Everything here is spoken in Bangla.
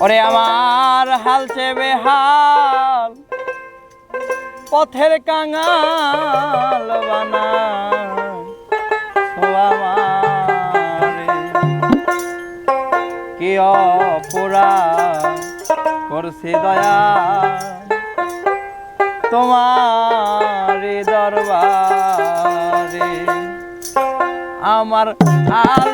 ওরে আমার হাল চেবে হাল পথের কাঙাল বানা ও কি করছি দয়া তোমার দরবারে? আমার আল